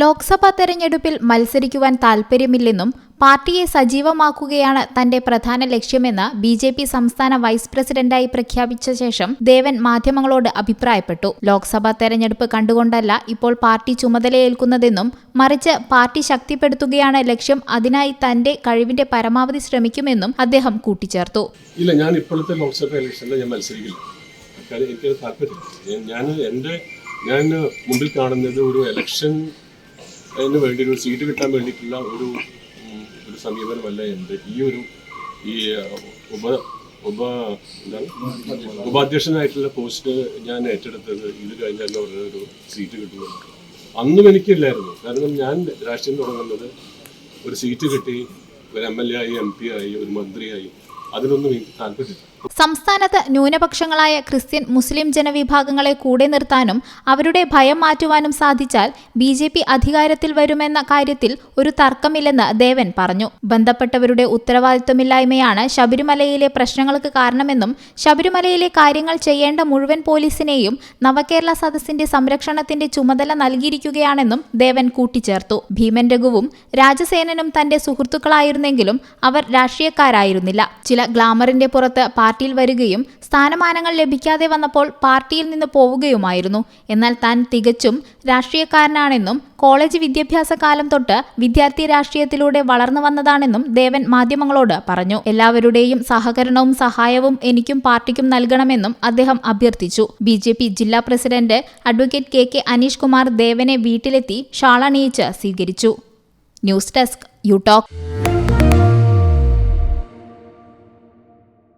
ലോക്സഭാ തെരഞ്ഞെടുപ്പിൽ മത്സരിക്കുവാൻ താൽപര്യമില്ലെന്നും പാർട്ടിയെ സജീവമാക്കുകയാണ് തന്റെ പ്രധാന ലക്ഷ്യമെന്ന് ബി ജെ പി സംസ്ഥാന വൈസ് പ്രസിഡന്റായി പ്രഖ്യാപിച്ച ശേഷം ദേവൻ മാധ്യമങ്ങളോട് അഭിപ്രായപ്പെട്ടു. ലോക്സഭാ തെരഞ്ഞെടുപ്പ് കണ്ടുകൊണ്ടല്ല ഇപ്പോൾ പാർട്ടി ചുമതലയേൽക്കുന്നതെന്നും മറിച്ച് പാർട്ടി ശക്തിപ്പെടുത്തുകയാണ് ലക്ഷ്യം അതിനായി തന്റെ കഴിവിന്റെ പരമാവധി ശ്രമിക്കുമെന്നും അദ്ദേഹം കൂട്ടിച്ചേർത്തു. ഇല്ല ഞാൻ ഇപ്പോഴത്തെ ലോക്സഭാ ഇലക്ഷനിൽ ഞാൻ മത്സരിക്കില്ല. എനിക്ക് താല്പര്യമില്ല. ഞാൻ എന്റെ ഞാൻ മുമ്പിൽ കാണുന്നത് ഒരു ഇലക്ഷൻ അതിന് വേണ്ടി ഒരു സീറ്റ് കിട്ടാൻ വേണ്ടിയിട്ടുള്ള ഒരു ഒരു സമീപനമല്ല എന്റെ ഈ ഒരു ഈ ഉപ ഉപ എന്താണ്? ഉപാധ്യക്ഷനായിട്ടുള്ള പോസ്റ്റ് ഞാൻ ഏറ്റെടുത്തത് ഇത് കഴിഞ്ഞാൽ ഒരു സീറ്റ് കിട്ടുന്നു അന്നും എനിക്കില്ലായിരുന്നു. കാരണം ഞാൻ രാഷ്ട്രീയം തുടങ്ങുന്നത് ഒരു സീറ്റ് കിട്ടി ഒരു എം എൽ എ ആയി എം പി ആയി ഒരു മന്ത്രിയായി. അതിനൊന്നും എനിക്ക് താല്പര്യമില്ല. സംസ്ഥാനത്ത് ന്യൂനപക്ഷങ്ങളായ ക്രിസ്ത്യൻ മുസ്ലിം ജനവിഭാഗങ്ങളെ കൂടെ നിർത്താനും അവരുടെ ഭയം മാറ്റുവാനും സാധിച്ചാൽ ബി ജെ പി അധികാരത്തിൽ വരുമെന്ന കാര്യത്തിൽ ഒരു തർക്കമില്ലെന്ന് ദേവൻ പറഞ്ഞു. ബന്ധപ്പെട്ടവരുടെ ഉത്തരവാദിത്വമില്ലായ്മയാണ് ശബരിമലയിലെ പ്രശ്നങ്ങൾക്ക് കാരണമെന്നും ശബരിമലയിലെ കാര്യങ്ങൾ ചെയ്യേണ്ട മുഴുവൻ പോലീസിനെയും നവകേരള സദസ്സിന്റെ സംരക്ഷണത്തിന്റെ ചുമതല നൽകിയിരിക്കുകയാണെന്നും ദേവൻ കൂട്ടിച്ചേർത്തു. ഭീമൻ രഘുവും രാജസേനനും തന്റെ സുഹൃത്തുക്കളായിരുന്നെങ്കിലും അവർ രാഷ്ട്രീയക്കാരായിരുന്നില്ല. ചില ഗ്ലാമറിന്റെ പുറത്ത് പാർട്ടിയിൽ വരികയും സ്ഥാനമാനങ്ങൾ ലഭിക്കാതെ വന്നപ്പോൾ പാർട്ടിയിൽ നിന്ന് പോവുകയുമായിരുന്നു. എന്നാൽ താൻ തികച്ചും രാഷ്ട്രീയക്കാരനാണെന്നും കോളേജ് വിദ്യാഭ്യാസ കാലം തൊട്ട് വിദ്യാർത്ഥി രാഷ്ട്രീയത്തിലൂടെ വളർന്നു വന്നതാണെന്നും ദേവൻ മാധ്യമങ്ങളോട് പറഞ്ഞു. എല്ലാവരുടെയും സഹകരണവും സഹായവും എനിക്കും പാർട്ടിക്കും നൽകണമെന്നും അദ്ദേഹം അഭ്യർത്ഥിച്ചു. ബി ജെ പി ജില്ലാ president advocate K K Aneesh Kumar ദേവനെ വീട്ടിലെത്തി ഷാളണിയിച്ച് സ്വീകരിച്ചു. News desk talk